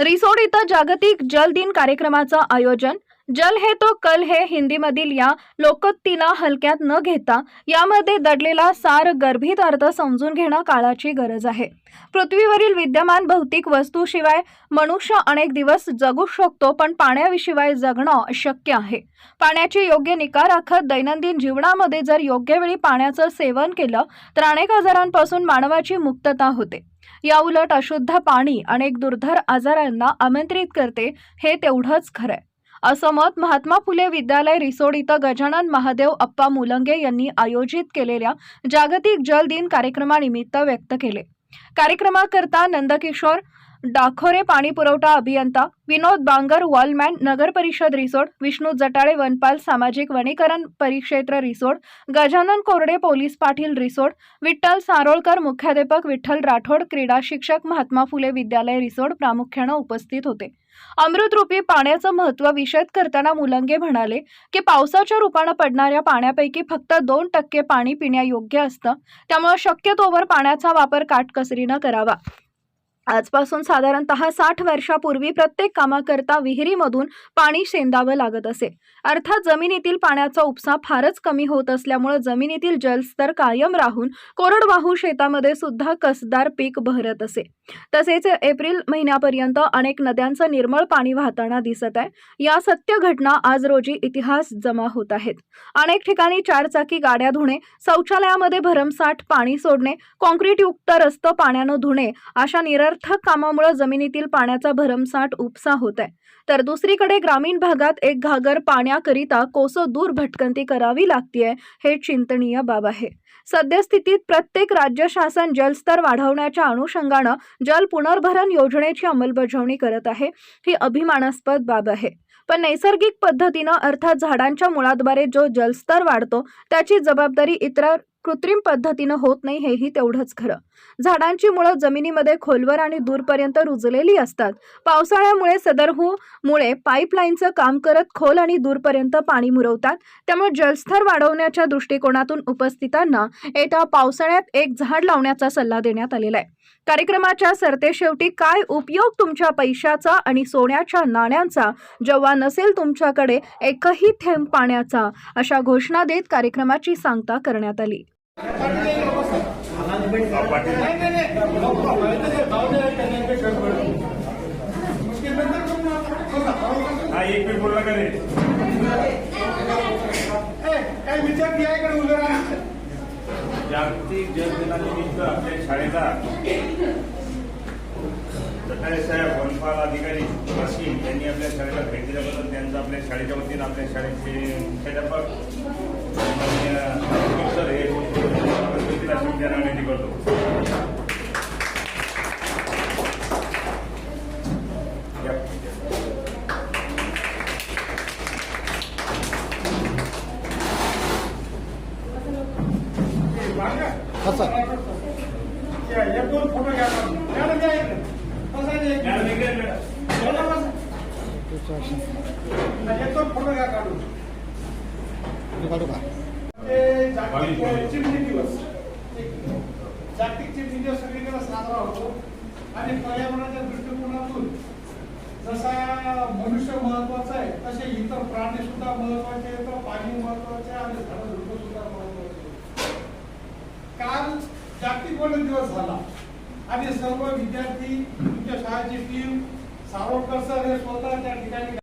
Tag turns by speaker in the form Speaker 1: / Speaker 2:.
Speaker 1: रिसोड इथं जागतिक जल दिन कार्यक्रमाचं आयोजन. जल हे तो कल हे हिंदीमधील या लोकोक्तीला हलक्यात न घेता यामध्ये दडलेला सार गर्भित अर्थ समजून घेणं काळाची गरज आहे. पृथ्वीवरील विद्यमान भौतिक वस्तूशिवाय मनुष्य अनेक दिवस जगू शकतो पण पाण्याशिवाय जगणं अशक्य आहे. पाण्याची योग्य निकार राखत दैनंदिन जीवनामध्ये जर योग्य वेळी पाण्याचं सेवन केलं तर अनेक आजारांपासून मानवाची मुक्तता होते. याउलट अशुद्ध पाणी अनेक दुर्धर आजारांना आमंत्रित करते हे तेवढंच खरंय. असं मत महात्मा फुले विद्यालय रिसोड इथं गजानन महादेव अप्पा मुलंगे यांनी आयोजित केलेल्या जागतिक जल दिन कार्यक्रमानिमित्त व्यक्त केले. कार्यक्रमाकरता नंदकिशोर डाखोरे पाणी पुरवठा अभियंता विनोद बांगर वॉलमॅन नगर परिषद रिसोड विष्णू जटाळे वनपाल सामाजिक वनीकरण परिक्षेत्र रिसोड गजानन कोरडे पोलीस पाटील रिसोड विठ्ठल सारोळकर मुख्याध्यापक विठ्ठल राठोड क्रीडा शिक्षक महात्मा फुले विद्यालय रिसोड प्रामुख्यानं उपस्थित होते. अमृतरूपी पाण्याचं महत्त्व विषद करताना मुलंगे म्हणाले की पावसाच्या रूपानं पडणाऱ्या पाण्यापैकी फक्त दोन टक्के पाणी पिण्यायोग्य असतं. त्यामुळे शक्यतोवर पाण्याचा वापर काटकसरीनं करावा. आजपासून साधारणतः साठ वर्षापूर्वी प्रत्येक कामाकरता विहिरीमधून पाणी शेंदावं लागत असे. अर्थात जमिनीतील पाण्याचा उपसा फारच कमी होत असल्यामुळे जमिनीतील जलस्तर कायम राहून कोरडवाहू शेतामध्ये सुद्धा कसदार पीक बहरत असे. तसेच एप्रिल महिन्यापर्यंत अनेक नद्यांचं निर्मळ पाणी वाहताना दिसत आहे. या सत्य घटना आज रोजी इतिहास जमा होत आहेत. अनेक ठिकाणी चारचाकी गाड्या धुणे शौचालयामध्ये भरमसाठ पाणी सोडणे कॉन्क्रीटयुक्त रस्त पाण्यानं धुणे अशा निर निरर्थक कामामुळे जमिनीतील पाण्याचा भरमसाठ उपसा होत आहे तर दुसरीकडे ग्रामीण भागात एक घागर पाण्याकरिता कोसो दूर भटकंती करावी लागतीये हे चिंतनीय बाब आहे. सद्यस्थितीत प्रत्येक राज्य शासन जलस्तर वाढवण्याच्या अनुषंगानं जल पुनर्भरण योजनेची अंमलबजावणी करत आहे ही अभिमानास्पद बाब आहे. पण नैसर्गिक पद्धतीनं अर्थात झाडांच्या मुळाद्वारे जो जलस्तर वाढतो त्याची जबाबदारी इतर कृत्रिम पद्धतीनं होत नाही हेही तेवढंच खरं. झाडांची मुळं जमिनीमध्ये खोलवर आणि दूरपर्यंत रुजलेली असतात. पावसाळ्यामुळे सदरहू मुळे पाईपलाईनचं काम करत खोल आणि दूरपर्यंत पाणी मुरवतात. त्यामुळे जलस्तर वाढवण्याच्या दृष्टिकोनातून उपस्थितांना येत्या पावसाळ्यात एक झाड लावण्याचा सल्ला देण्यात आलेला आहे. कार्यक्रमाच्या सरतेशेवटी काय उपयोग तुमच्या पैशाचा आणि सोन्याच्या नाण्यांचा? जेव्हा नसेल तुमच्याकडे एकही थेंब पाण्याचा अशा घोषणा देत कार्यक्रमाची सांगता करण्यात आली.
Speaker 2: हा एक मिनिट बोलला का रे
Speaker 3: काय विचार किया इकडे का राहा
Speaker 2: जागतिक जल दिनानिमित्त आपल्या शाळेला साहेब वनपाल अधिकारी वाशिम यांनी आपल्या शाळेला भेट दिल्याबद्दल त्यांचं आपल्या शाळेच्या वतीनं आपल्या शाळेचे मुख्याध्यापक माननीय सर हे व्यक्तीला शुभेच्छा विनंती करतो या.
Speaker 3: एक दोन फोटो घ्या मॅडम घ्या इकडे. बसा इकडे.
Speaker 2: मॅडम,
Speaker 3: जागतिक चिमणी सगळीकडे साजरा होतो. आणि पर्यावरणाच्या दृष्टिकोनातून जसा मनुष्य महत्त्वाचा आहे तसे इतर प्राणी सुद्धा महत्त्वाचे आहेत पाणी महत्त्वाचे आणि झाडं झुडपं सुद्धा महत्त्वाचे काल जागतिक वन दिवस झाला. आणि सर्व विद्यार्थी तुमच्या शाळेची टीम सावरकर सर हे स्वतः त्या ठिकाणी